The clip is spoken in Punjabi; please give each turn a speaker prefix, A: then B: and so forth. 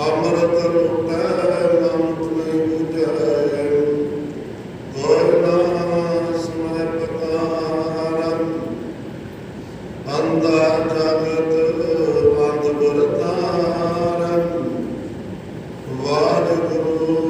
A: ਅੰਮ੍ਰਿਤ ਰੂਪੈ ਨਾਮ ਤੁਮੈ ਬੁਝੈ ਗੁਰ ਨਾਮ ਸਮੈ ਪਤਾਰੰ ਅੰਦਾ ਜਗਤ ਬੰਦ ਗੁਰ ਤਾਰੰ ਵਾਹਿਗੁਰੂ